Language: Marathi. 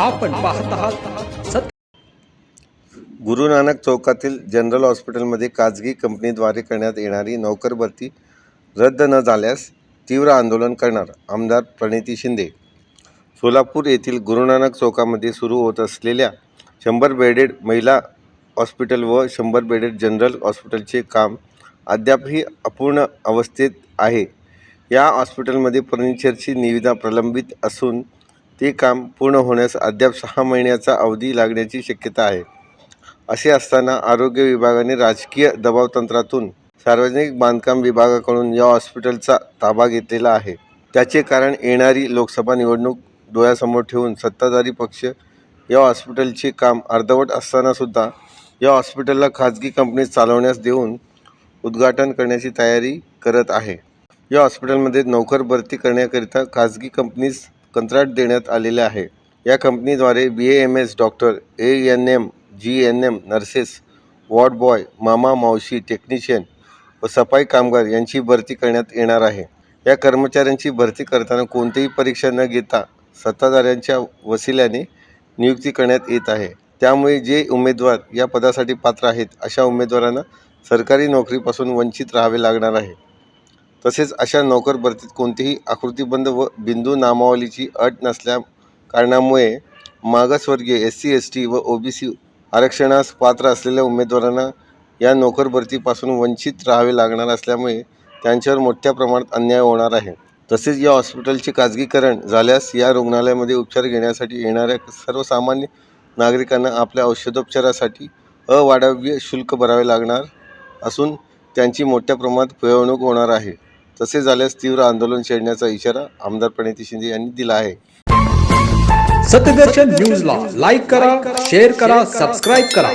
आपण पाहत आहात. गुरु नानक चौकातील जनरल हॉस्पिटलमध्ये खाजगी कंपनीद्वारे करण्यात येणारी नोकर भरती रद्द न झाल्यास तीव्र आंदोलन करणार आमदार प्रणिती शिंदे. सोलापूर येथील गुरुनानक चौकामध्ये सुरू होत असलेल्या शंभर बेडेड महिला हॉस्पिटल व शंभर बेडेड जनरल हॉस्पिटलचे काम अद्यापही अपूर्ण अवस्थेत आहे. या हॉस्पिटलमध्ये फर्निचरची निविदा प्रलंबित असून ते काम पूर्ण होण्यास अद्याप सहा महिन्याचा अवधी लागण्याची शक्यता आहे. असे असताना आरोग्य विभागाने राजकीय दबावतंत्रातून सार्वजनिक बांधकाम विभागाकडून या हॉस्पिटलचा ताबा घेतलेला आहे. त्याचे कारण येणारी लोकसभा निवडणूक डोळ्यासमोर ठेवून सत्ताधारी पक्ष या हॉस्पिटलचे काम अर्धवट असतानासुद्धा या हॉस्पिटलला खाजगी कंपनी चालवण्यास देऊन उद्घाटन करण्याची तयारी करत आहे. या हॉस्पिटलमध्ये नोकर भरती करण्याकरिता खाजगी कंपनीस कंत्राट देण्यात आलेले आहे. या कंपनीद्वारे B A M S doctor A N M G N M nurses ward boy मामा मावशी टेक्निशियन व सफाई कामगार यांची भरती करण्यात येणार आहे. या कर्मचाऱ्यांची भरती करताना कोणतीही परीक्षा न घेता सत्ताधाऱ्यांच्या वसिल्याने नियुक्ती करण्यात येत आहे. त्यामुळे जे उमेदवार या पदासाठी पात्र आहेत अशा उमेदवारांना सरकारी नोकरीपासून वंचित राहावे लागणार आहे. तसेच अशा नोकर भरतीत कोणतीही आकृतीबंध व बिंदू नामावलीची अट नसल्या कारणामुळे मागासवर्गीय एस सी एस टी व ओ बी सी आरक्षणास पात्र असलेल्या उमेदवारांना या नोकर भरतीपासून वंचित राहावे लागणार असल्यामुळे त्यांच्यावर मोठ्या प्रमाणात अन्याय होणार आहे. तसेच या हॉस्पिटलचे खाजगीकरण झाल्यास या रुग्णालयामध्ये उपचार घेण्यासाठी येणाऱ्या सर्वसामान्य नागरिकांना आपल्या औषधोपचारासाठी अवाढव्य शुल्क भरावे लागणार असून त्यांची मोठ्या प्रमाणात पिळवणूक होणार आहे. तसे झाल्यास तीव्र आंदोलन छेडण्याचा इशारा आमदार प्रणिती शिंदे यांनी दिला आहे. सत्यदर्शन न्यूजला लाईक करा शेअर करा सबस्क्राईब करा.